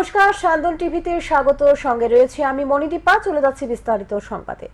নমস্কার সান্দন টিভিতে স্বাগত। সঙ্গে রয়েছে আমি মণিদীপা, চলে যাচ্ছি বিস্তারিত সংবাদে।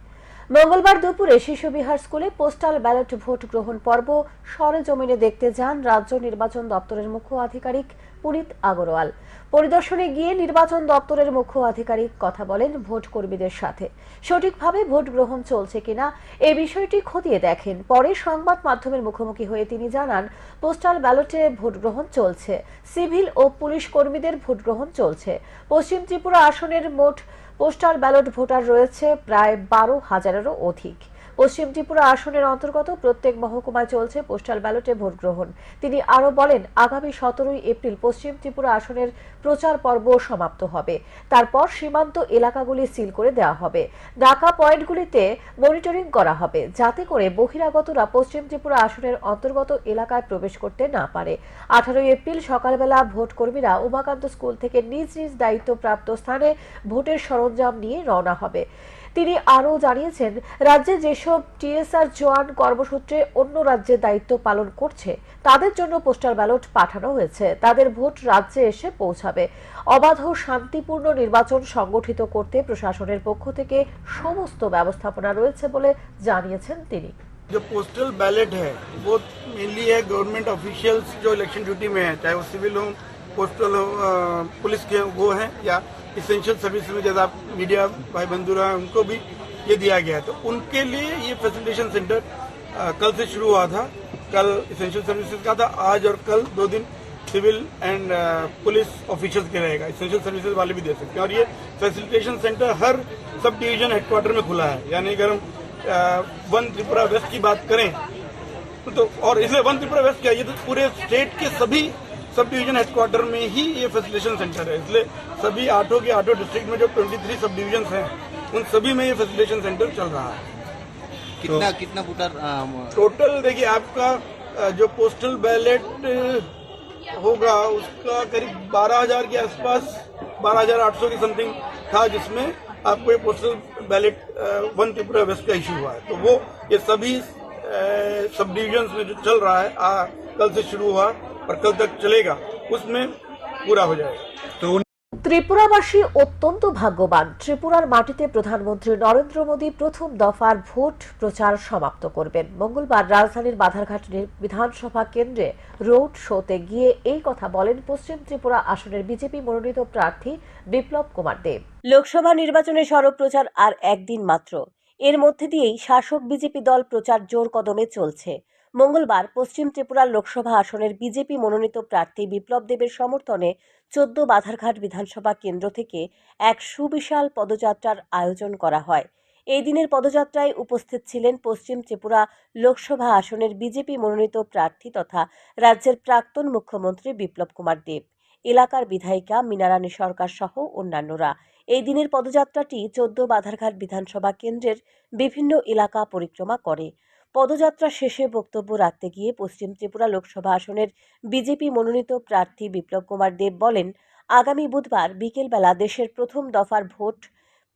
মঙ্গলবার দুপুরে শিশু বিহার স্কুলে পোস্টাল ব্যালট ভোট গ্রহণ পর্ব সরেজমিনে দেখতে যান রাজ্য নির্বাচন দপ্তরের মুখ্য আধিকারিক পুনিত আগরওয়াল। পরিদর্শনে গিয়ে নির্বাচন দপ্তরের মুখ্য আধিকারিক কথা বলেন ভোট কর্মীদের সাথে। সঠিকভাবে ভোট গ্রহণ চলছে কিনা এ বিষয়টি খতিয়ে দেখেন। পরে সংবাদ মাধ্যমের মুখোমুখি হয়ে তিনি জানান, পোস্টাল ব্যালটে ভোট গ্রহণ চলছে। সিভিল ও পুলিশ কর্মীদের ভোট গ্রহণ চলছে। পশ্চিম ত্রিপুরা আসনের মোট পোস্টাল ব্যালট ভোটার রয়েছে প্রায় বারো হাজারেরও অধিক। পশ্চিম ত্রিপুরা আসনের অন্তর্গত প্রত্যেক মহকুমায় চলছে পোস্টাল ব্যালটে ভোট গ্রহণ তিনি আরও বলেন, আগামী সতেরোই এপ্রিল পশ্চিম ত্রিপুরা আসনের প্রচার পর্ব সমাপ্ত হবে। তারপর সীমান্ত এলাকাগুলি সিল করে দেওয়া হবে। ডাকা পয়েন্টগুলিতে মনিটরিং করা হবে, যাতে করে বহিরাগতরা পশ্চিম ত্রিপুরা আসনের অন্তর্গত এলাকায় প্রবেশ করতে না পারে। আঠারোই এপ্রিল সকালবেলা ভোট কর্মীরা উমাকান্ত স্কুল থেকে নিজ নিজ দায়িত্বপ্রাপ্ত স্থানে ভোটের সরঞ্জাম নিয়ে রওনা হবে। তিনি আরও জানিয়েছেন রাজ্যে যেসব টিএসআর জওয়ান কর্মসূত্রে অন্য রাজ্যে দায়িত্ব পালন করছে তাদের জন্য পোস্টাল ব্যালট পাঠানো হয়েছে তাদের ভোট রাজ্যে এসে পৌঁছাবে অবাধ ও শান্তিপূর্ণ নির্বাচন সংগঠিত করতে প্রশাসনের পক্ষ থেকে সমস্ত ব্যবস্থাপনা রয়েছে বলে জানিয়েছেন তিনি जो पोस्टल बैलेट है वो मेनली है गवर्नमेंट ऑफिशियल्स जो इलेक्शन ड्यूटी में है चाहे वो सिविल हो पोस्टल हो अ, पुलिस के वो हैं या इसेंशियल सर्विस में जैसा मीडिया भाई बंधु है उनको भी ये दिया गया है। तो उनके लिए ये फैसिलिटेशन सेंटर कल से शुरू हुआ था। कल इसेंशियल सर्विसेज़ का था, आज और कल दो दिन सिविल एंड पुलिस ऑफिशियल्स के रहेगा। इसेंशियल सर्विसेज़ वाले भी दे सकते हैं। और ये फैसिलिटेशन सेंटर हर सब डिवीज़न हेडक्वार्टर में खुला है। यानी अगर हम वन त्रिपुरा वेस्ट की बात करें तो और इसलिए वन त्रिपुरा वेस्ट क्या, ये तो पूरे स्टेट के सभी सब डिवीज़न हेडक्वार्टर में ही ये फैसिलिटेशन सेंटर है। इसलिए सभी आठों के आठों डिस्ट्रिक्ट में जो 23 सब डिवीज़न हैं उन सभी में ये फैसिलिटेशन सेंटर चल रहा है। कितना तो, कितना वोटर टोटल देखिए आपका जो पोस्टल बैलेट होगा उसका करीब 12000 के आसपास 12800 की समथिंग था जिसमें आपको ये postal ballot one Tripura west का इशू हुआ है। तो वो ये सभी सब डिविजन में जो चल रहा है आ, कल से शुरू हुआ। और कल तक चलेगा उसमें पूरा हो जाएगा ত্রিপুরাবাসী অত্যন্ত ভাগ্যবান ত্রিপুরার মাটিতে প্রধানমন্ত্রী নরেন্দ্র মোদী প্রথম দফার ভোট প্রচার সমাপ্ত করবেন মঙ্গলবার রাজধানীর বাধারঘাট নি- বিধানসভা কেন্দ্রে রোড শোতে গিয়ে এই কথা বলেন পশ্চিম ত্রিপুরা আসনের বিজেপি মনোনীত প্রার্থী বিপ্লব কুমার দেব লোকসভা নির্বাচনে সড়ক প্রচার আর একদিন মাত্র এর মধ্যে দিয়েই শাসক বিজেপি দল প্রচার জোর কদমে চলছে মঙ্গলবার পশ্চিম ত্রিপুরার লোকসভা আসনের বিজেপি মনোনীত প্রার্থী বিপ্লব দেবের সমর্থনে চোদ্দ বাধারঘাট বিধানসভা কেন্দ্র থেকে এক সুবিশাল পদযাত্রার আয়োজন করা হয়। এই দিনের পদযাত্রায় উপস্থিত ছিলেন পশ্চিম ত্রিপুরা লোকসভা আসনের বিজেপি মনোনীত প্রার্থী তথা রাজ্যের প্রাক্তন মুখ্যমন্ত্রী বিপ্লব কুমার দেব, এলাকার বিধায়িকা মিনারানী সরকার সহ অন্যান্যরা। এই দিনের পদযাত্রাটি চোদ্দ বাধারঘাট বিধানসভা কেন্দ্রের বিভিন্ন এলাকা পরিক্রমা করে। পদযাত্রা শেষে বক্তব্য রাখতে গিয়ে পশ্চিম ত্রিপুরা লোকসভা আসনের বিজেপি মনোনীত প্রার্থী বিপ্লব কুমার দেব বলেন, আগামী বুধবার বিকেলবেলা দেশের প্রথম দফার ভোট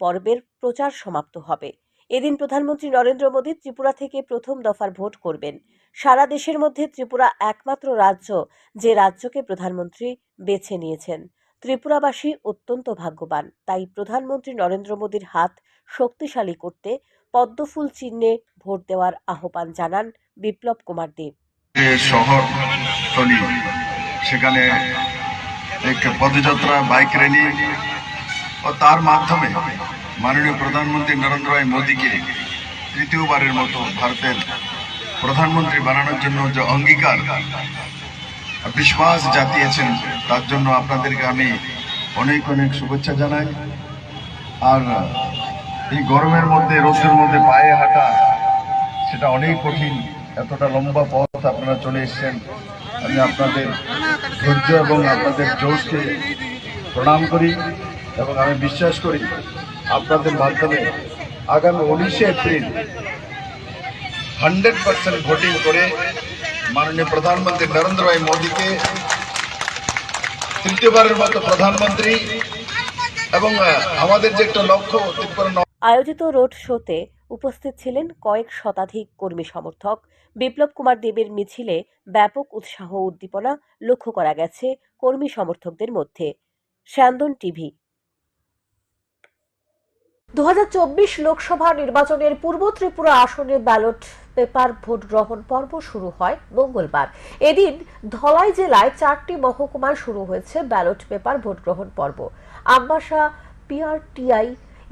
পর্বের প্রচার সমাপ্ত হবে। এদিন প্রধানমন্ত্রী নরেন্দ্র মোদী ত্রিপুরা থেকে প্রথম দফার ভোট করবেন। সারা দেশের মধ্যে ত্রিপুরা একমাত্র রাজ্য যে রাজ্যকে প্রধানমন্ত্রী বেছে নিয়েছেন। ত্রিপুরাবাসী অত্যন্ত ভাগ্যবান, তাই প্রধানমন্ত্রী নরেন্দ্র মোদীর হাত শক্তিশালী করতে পদ্মফুল চিহ্নে ভোট দেওয়ার আহ্বান জানান বিপ্লব কুমার দেব। শহর সেখানে পদযাত্রা, বাইক র্যালি ও তার মাধ্যমে মাননীয় প্রধানমন্ত্রী নরেন্দ্র ভাই মোদীকে তৃতীয়বারের মতো ভারতের প্রধানমন্ত্রী বানানোর জন্য যে অঙ্গীকার, বিশ্বাস জাতিয়েছেন, তার জন্য আপনাদেরকে আমি অনেক অনেক শুভেচ্ছা জানাই। আর এই গরমের মধ্যে রোদের মধ্যে পায়ে হাঁটা, সেটা অনেক কঠিন। এতটা লম্বা পথ আপনারা চলে এসেছেন। আমি আপনাদের ধৈর্য এবং আপনাদের জোশকে প্রণাম করি এবং আমি বিশ্বাস করি আপনাদের মাধ্যমে আগামী উনিশে এপ্রিল হান্ড্রেড পার্সেন্ট ভোটিং করে মাননীয় প্রধানমন্ত্রী নরেন্দ্র ভাই মোদীকে তৃতীয়বারের মতো প্রধানমন্ত্রী এবং আমাদের যে একটা লক্ষ্য ত্রিপুরা আয়োজিত রোড শোতে উপস্থিত ছিলেন কয়েক শতাধিক কর্মী সমর্থক। বিপ্লব কুমার দেবের মিছিলে ব্যাপক উৎসাহ উদ্দীপনা লক্ষ্য করা গেছে কর্মী সমর্থকদের মধ্যে। স্যান্দন টিভি। দু হাজার চব্বিশ লোকসভা নির্বাচনের পূর্ব ত্রিপুরা আসনে ব্যালট পেপার ভোট গ্রহণ পর্ব শুরু হয় মঙ্গলবার। এদিন ধলাই জেলায় চারটি মহকুমায় শুরু হয়েছে ব্যালট পেপার ভোট গ্রহণ পর্ব। আমবাসা, পিআরটিআই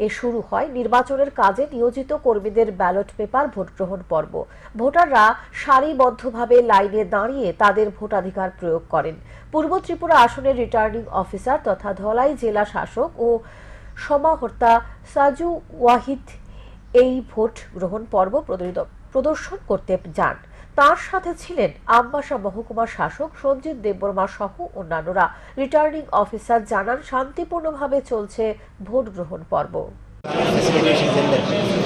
এ শুরু হয় নির্বাচনের কাজে নিয়োজিত কর্মীদের ব্যালট পেপার ভোট গ্রহণ পর্ব। ভোটাররা সারিবদ্ধভাবে লাইনে দাঁড়িয়ে তাদের ভোটাধিকার প্রয়োগ করেন। পূর্ব ত্রিপুরা আসনের রিটার্নিং অফিসার তথা ধলাই জেলা শাসক ও সমাহর্তা সাজু ওয়াহিদ এই ভোট গ্রহণ পর্ব প্রদর্শন করতে যান। তার সাথে ছিলেন আমবাসা মহকুমা শাসক সঞ্জিত দেববর্মা সহ অন্যান্যরা রিটার্নিং অফিসার জানান শান্তিপূর্ণভাবে চলছে ভোট গ্রহণ পর্ব फैसिलिटेशन सेंटर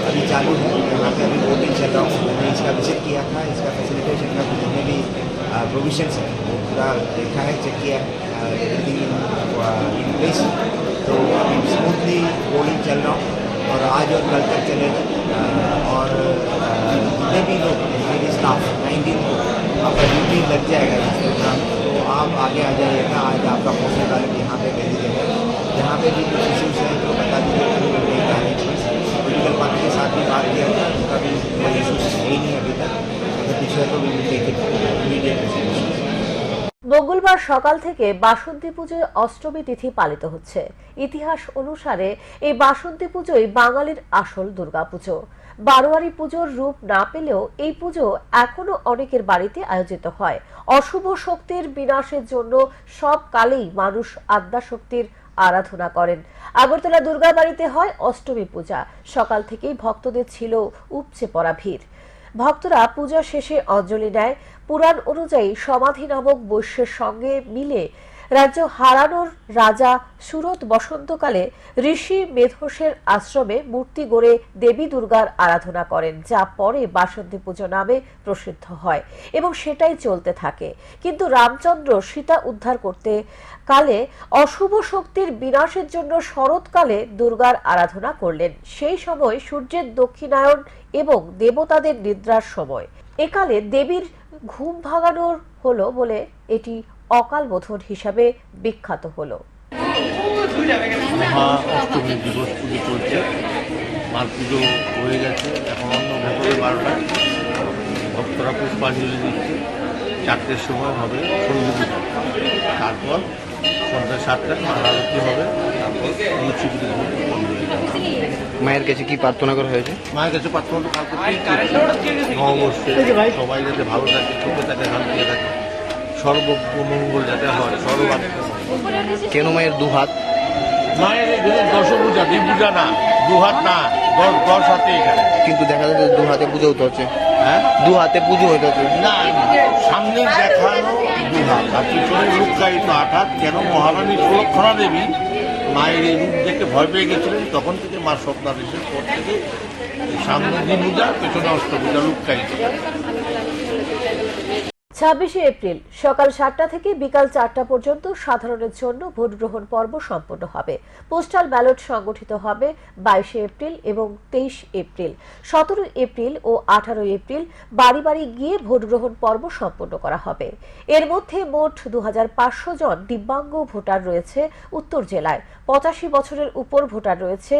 अभी चालू है यहाँ पे अभी वोटिंग चल रहा हूँ मैंने इसका विजिट किया था इसका फैसिलिटेशन का जितने भी प्रोविजंस है वो पूरा देखा है चेक किया है एवरीथिंग इन प्लेस तो अभी स्मूथली वोटिंग चल रहा हूँ और आज और कल तक चलेगा अ, और अ, जितने भी लोग नाइनटीन को आपका ड्यूटी लग जाएगा इस प्रोग्राम तो आप आगे आ जाइएगा। आज आपका पोस्टर बैलेट यहाँ पे भेज दीजिएगा। जहाँ पे भी कुछ इश्यूज़ हैं तो बता दीजिएगा पोलिटिकल पार्टी के साथ भी बात किया था उनका भी कोई इशूज है ही नहीं अभी तक। अगर पीछे तो तो भी टेक इट इमीडिएट মঙ্গলবার সকাল থেকে বাসন্তী পুজোয় অষ্টমী তিথি পালিত হচ্ছে। ইতিহাস অনুসারে এই বাসন্তী পুজোই বাঙালির আসল দুর্গাপুজো। বারোয়ারি পুজোর রূপ না পেলেও এই পুজো এখনও অনেকের বাড়িতে আয়োজিত হয়। অশুভ শক্তির বিনাশের জন্য সব কালেই মানুষ আদ্যা শক্তির আরাধনা করেন। আগরতলা দুর্গা বাড়িতে হয় অষ্টমী পূজা। সকাল থেকেই ভক্তদের ছিল উপচে পড়া ভিড়। ভক্তরা পূজা শেষে অঞ্জলি নেয় পুরাণ অনুযায়ী সমাধি নামক বৈশ্যের সঙ্গে মিলে রাজ্য হারানোর রাজা সুরত বসন্তকালে ঋষি মেধসের আশ্রমে মূর্তি গড়ে দেবী দুর্গার আরাধনা করেন, যা পরে বাসন্তী পুজো নামে প্রসিদ্ধ হয় এবং সেটাই চলতে থাকে। কিন্তু রামচন্দ্র সীতা উদ্ধার করতে কালে অশুভ শক্তির বিনাশের জন্য শরৎকালে দুর্গার আরাধনা করলেন। সেই সময় সূর্যের দক্ষিণায়ন এবং দেবতাদের নিদ্রার সময়। একালে দেবীর ঘুম ভাঙানোর হলো বলে এটি অকাল বোধন হিসাবে বিখ্যাত হল। মহা অষ্টমী দিবস পুজো চলছে। মার পুজো হয়ে গেছে। এখন অন্য ভেতরে বারোটায়। ভক্তরা পুষ্পাঞ্জলি দিচ্ছে। চারটের সময় হবে সন্ধে পূজা। তারপর সন্ধ্যা সাতটায় মার আরতি হবে। তারপর বন্ধ হয়ে মায়ের কাছে কি প্রার্থনা করা হয়েছে? মায়ের কাছে প্রার্থনা তো কাল করতেই করছি নববর্ষে সবাই যাতে ভালো থাকে সুখে থাকে শান্তিতে থাকে। সর্বমঙ্গল যাতে হয় সর্বাত্মা কেন মায়ের দু হাত? মায়ের এখানে পূজা দুই পূজা না দু হাত না দশ দশ হাতে এখানে। কিন্তু দেখা যাচ্ছে দু হাতে পুজো হতে হচ্ছে। হ্যাঁ? দু হাতে পুজো হতে হচ্ছে। না সামনে দেখানো দু হাত আর পিছনে রূপকায়িত আট হাত। কেন মহারানী সুলক্ষণা দেবী মায়ের এই রূপ দেখে ভয় পেয়ে গেছিলেন? তখন থেকে মা স্বপ্নাদেশের পর থেকে সামনে দিন পূজা পেছনে অষ্টপূজা রূপকায়িত। ছাব্বিশে এপ্রিল সকাল সাতটা থেকে বিকাল চারটা পর্যন্ত সাধারণের জন্য ভোট গ্রহণ পর্ব সম্পন্ন হবে। পোস্টাল ব্যালট সংগঠিত হবে বাইশে এপ্রিল এবং তেইশ এপ্রিল। সতেরো এপ্রিল ও আঠারো এপ্রিল বাড়ি বাড়ি গিয়ে ভোট গ্রহণ পর্ব সম্পন্ন করা হবে। এর মধ্যে মোট দু হাজার পাঁচশো জন দিব্যাঙ্গ ভোটার রয়েছে উত্তর জেলায়। পঁচাশি বছরের উপর ভোটার রয়েছে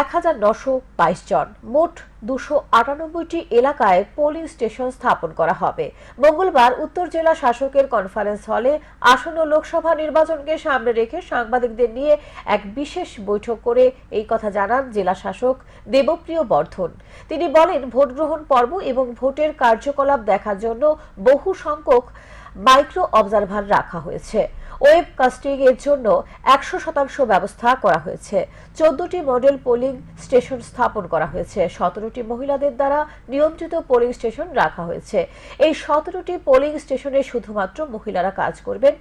এক হাজার নশো বাইশ জন। মোট দুশো আটানব্বইটি এলাকায় পোলিং স্টেশন স্থাপন করা হবে। মঙ্গলবার উত্তর জেলা শাসকের কনফারেন্স হলে আসন্ন লোকসভা নির্বাচনকে সামনে রেখে সাংবাদিকদের নিয়ে এক বিশেষ বৈঠক করে এই কথা জানান জেলা শাসক দেবপ্রিয় বর্ধন। তিনি বলেন ভোট গ্রহণ পর্ব এবং ভোটের কার্যকলাপ দেখার জন্য বহু সংখ্যক মাইক্রো অবজারভার রাখা হয়েছে। ওয়েব কাস্টিং এর জন্য একশো শতাংশ ব্যবস্থা করা হয়েছে। চোদ্দটি মডেল পোলিং স্টেশন স্থাপন করা হয়েছে। সতেরোটি মহিলাদের দ্বারা নিয়ন্ত্রিত পোলিং স্টেশন রাখা হয়েছে। এই সতেরোটি পোলিং স্টেশনে শুধুমাত্র মহিলারা কাজ করবেন,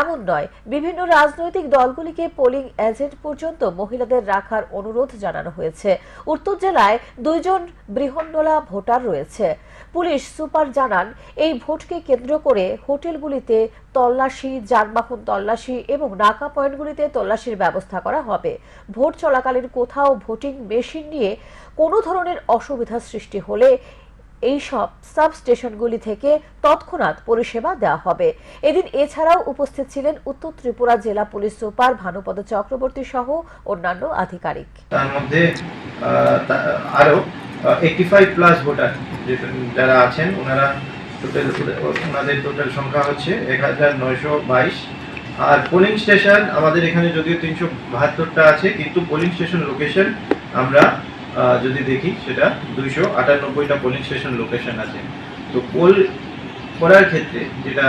এমন নয়, বিভিন্ন রাজনৈতিক দলগুলিকে পোলিং এজেন্ট পর্যন্ত মহিলাদের রাখার অনুরোধ জানানো হয়েছে। উত্তর জেলায় দুইজন বৃহন্নলা ভোটার রয়েছে। পুলিশ সুপার জানান, এই ভোটকে কেন্দ্র করে হোটেলগুলিতে তল্লাশি, যানবাহন তল্লাশি এবং নাকা পয়েন্টগুলিতে তল্লাশির ব্যবস্থা করা হবে। ভোট চলাকালীন কোথাও ভোটিং মেশিন নিয়ে কোনো ধরনের অসুবিধা সৃষ্টি হলে এই সব স্টেশনগুলি থেকে তৎক্ষণাৎ পরিষেবা দেওয়া হবে। এদিন এছাড়াও উপস্থিত ছিলেন উত্তর ত্রিপুরা জেলা পুলিশ সুপার ভানুপদ চক্রবর্তী সহ অন্যান্য আধিকারিক। তার মধ্যে এইটি ফাইভ প্লাস ভোটার যারা আছেন, ওনারা টোটাল ওনাদের টোটাল সংখ্যা হচ্ছে এক হাজার নয়শো বাইশ। আর পোলিং স্টেশন আমাদের এখানে যদিও তিনশো বাহাত্তরটা আছে, কিন্তু পোলিং স্টেশন লোকেশন আমরা যদি দেখি সেটা দুইশো আটানব্বইটা পোলিং স্টেশন লোকেশন আছে। তো পোল করার ক্ষেত্রে যেটা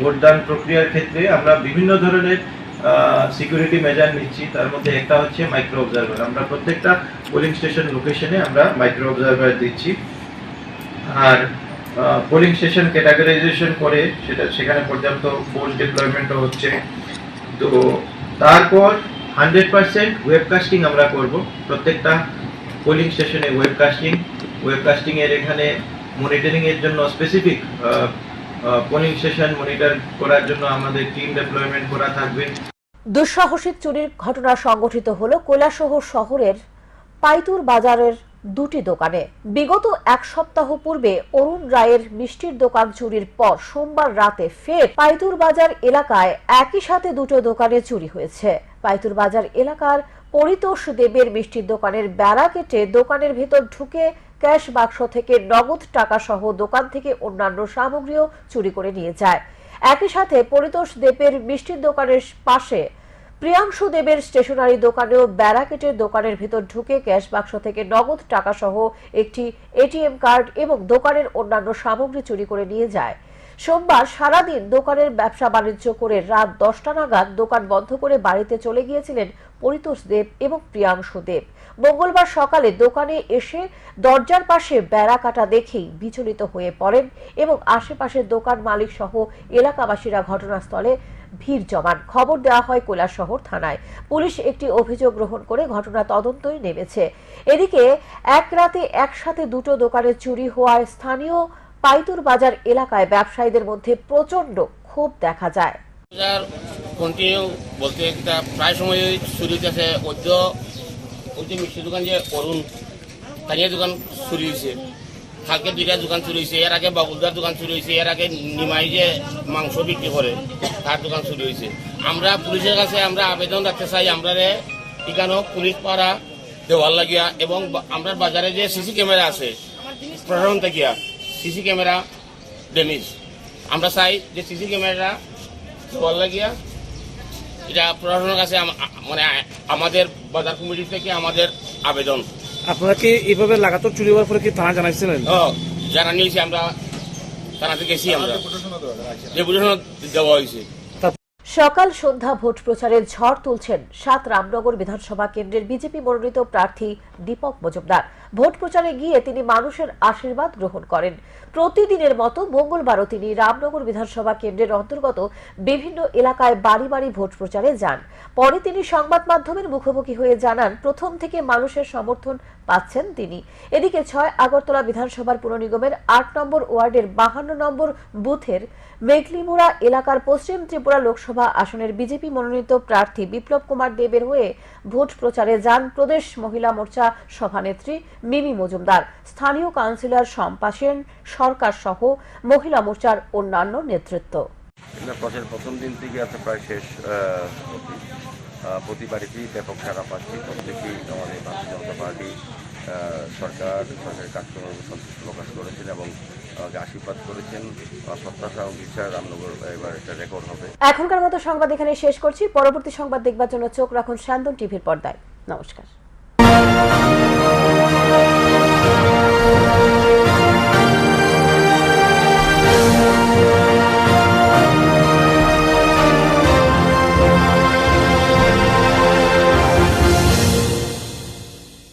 ভোটদান প্রক্রিয়ার ক্ষেত্রে আমরা বিভিন্ন ধরনের সিকিউরিটি মেজার নিচ্ছি, তার মধ্যে একটা হচ্ছে মাইক্রো অবজারভার আমরা প্রত্যেকটা পোলিং স্টেশন লোকেশনে আমরা মাইক্রো অবজারভার দিচ্ছি। আর পোলিং স্টেশন ক্যাটাগরাইজেশন করে সেটা, সেখানে পর্যাপ্ত ফোর্স ডিপ্লয়মেন্টও হচ্ছে। তো তারপর হান্ড্রেড পার্সেন্ট ওয়েবকাস্টিং আমরা করব। প্রত্যেকটা পোলিং স্টেশনে ওয়েবকাস্টিং ওয়েবকাস্টিং এর এখানে মনিটরিং এর জন্য স্পেসিফিক পোলিং স্টেশন মনিটর করার জন্য আমাদের টিম ডেপ্লয়মেন্ট করা থাকবে। দুঃসাহসিক চুরির ঘটনা সংঘটিত হল কৈলাসহর শহরের পাইতুর বাজারের দুটি দোকানে। বিগত এক সপ্তাহ পূর্বে অরুণ রায়ের মিষ্টির দোকান চুরির পর সোমবার রাতে ফের পাইতুর বাজার এলাকায় একই সাথে দুটো দোকানে চুরি হয়েছে। পাইতুর বাজার এলাকার পরিতোষ দেবের মিষ্টির দোকানের বেড়া কেটে দোকানের ভেতর ঢুকে ক্যাশ বাক্স থেকে নগদ টাকা সহ দোকান থেকে অন্যান্য সামগ্রীও চুরি করে নিয়ে যায়। একই সাথে পরিতোষ দেবের মিষ্টির দোকানের পাশে প্রিয়াংশু দেবের স্টেশনারি দোকানেও ব্যারাকেটের দোকানের ভিতর ঢুকে ক্যাশ বাক্স থেকে নগদ টাকা সহ একটি এটিএম কার্ড এবং দোকানের অন্যান্য সামগ্রী চুরি করে নিয়ে যায়। সোমবার সারাদিন দোকানের ব্যবসা বাণিজ্য করে রাত দশটা নাগাদ দোকান বন্ধ করে বাড়িতে চলে গিয়েছিলেন পরিতোষ দেব এবং প্রিয়াংশু দেব। মঙ্গলবার সকালে দোকানে এসে দরজার পাশে বেড়া কাটা দেখেই বিচলিত হয়ে পড়েন এবং আশেপাশের দোকান মালিক সহ এলাকাবাসীরা ঘটনাস্থলে ভিড় জমান। খবর দেওয়া হয় কৈলাসহর থানায়। পুলিশ একটি অভিযোগ গ্রহণ করে ঘটনা তদন্তই নেমেছে। এদিকে এক রাতে একসাথে দুটো দোকানে চুরি হওয়ায় স্থানীয় পাইতুর বাজার এলাকায় ব্যবসায়ীদের মধ্যে প্রচণ্ড ক্ষোভ দেখা যায়। বাজার কন্টিনিউ বলতে একটা প্রায় সময় চুরি হইতেছে অদ্য ওই যে মিষ্টির দোকান যে অরুণ তানিয়া দোকান চুরি হয়েছে কালকে দুইটা দোকান চুরি হয়েছে এর আগে বাবুলদার দোকান চুরি হয়েছে এর আগে নিমাই যে মাংস বিক্রি করে, তার দোকান চুরি হয়েছে আমরা পুলিশের কাছে আমরা আবেদন রাখতে চাই, আমরা এখানেও পুলিশ পাড়া দেওয়ার লাগিয়া এবং আমরা বাজারে যে সিসি ক্যামেরা আছে, প্রশাসন থেকে সিসি ক্যামেরা ড্যামেজ। আমরা চাই যে সিসি ক্যামেরা দেওয়ার লাগিয়া। এটা প্রশাসনের কাছে মানে আমাদের বাজার কমিটি থেকে আমাদের আবেদন। আপনারা কি এইভাবে লাগাতার চুরি হওয়ার পরে কি থানা জানাইছিলেন? জানা নিয়েছি আমরা থানাতে গেছি আমরা। যে দেওয়া হয়েছে। সকাল সন্ধ্যা ভোট প্রচারের ঝড় তুলছেন সাত রামনগর বিধানসভা কেন্দ্রের বিজেপি মনোনীত প্রার্থী দীপক মজুমদার। ভোট প্রচারে গিয়ে তিনি মানুষের আশীর্বাদ গ্রহণ করেন। প্রতিদিনের মতো মঙ্গলবারও তিনি রামনগর বিধানসভা কেন্দ্রের অন্তর্গত বিভিন্ন এলাকায় বাড়ি বাড়ি ভোট প্রচারে যান। পরে তিনি সংবাদ মাধ্যমের মুখোমুখি হয়ে জানান, প্রথম থেকে মানুষের সমর্থন পাচ্ছেন তিনি। এদিকে ছয় আগরতলা বিধানসভার পুর নিগমের আট নম্বর ওয়ার্ডের বাহান্ন নম্বর বুথের মেঘলিমুড়া এলাকার পশ্চিম ত্রিপুরা লোকসভা আসনের বিজেপি মনোনীত প্রার্থী বিপ্লব কুমার দেবের হয়ে ভোট প্রচারে যান প্রদেশ মহিলা মোর্চা সভানেত্রী মিমি মজুমদার। স্থানীয় কাউন্সিলর শম্পা সেন, সরকার সহ মহিলা মোর্চার অন্যান্য নেতৃত্ব। প্রথম দিন থেকে প্রায় শেষ প্রতি বাড়িতেই ব্যাপক সারা পাচ্ছি। প্রত্যেকেই আমাদের ভারতীয় জনতা পার্টি সরকার, সরকারের কাজকর্ম সন্তুষ্ট প্রকাশ করেছেন এবং আশীর্বাদ করেছেন। প্রত্যাশা এবং রামনগর এবার একটা রেকর্ড হবে। এখনকার মতো সংবাদ এখানে শেষ করছি। পরবর্তী সংবাদ দেখবার জন্য চোখ রাখুন শান্তন টিভির পর্দায়। নমস্কার।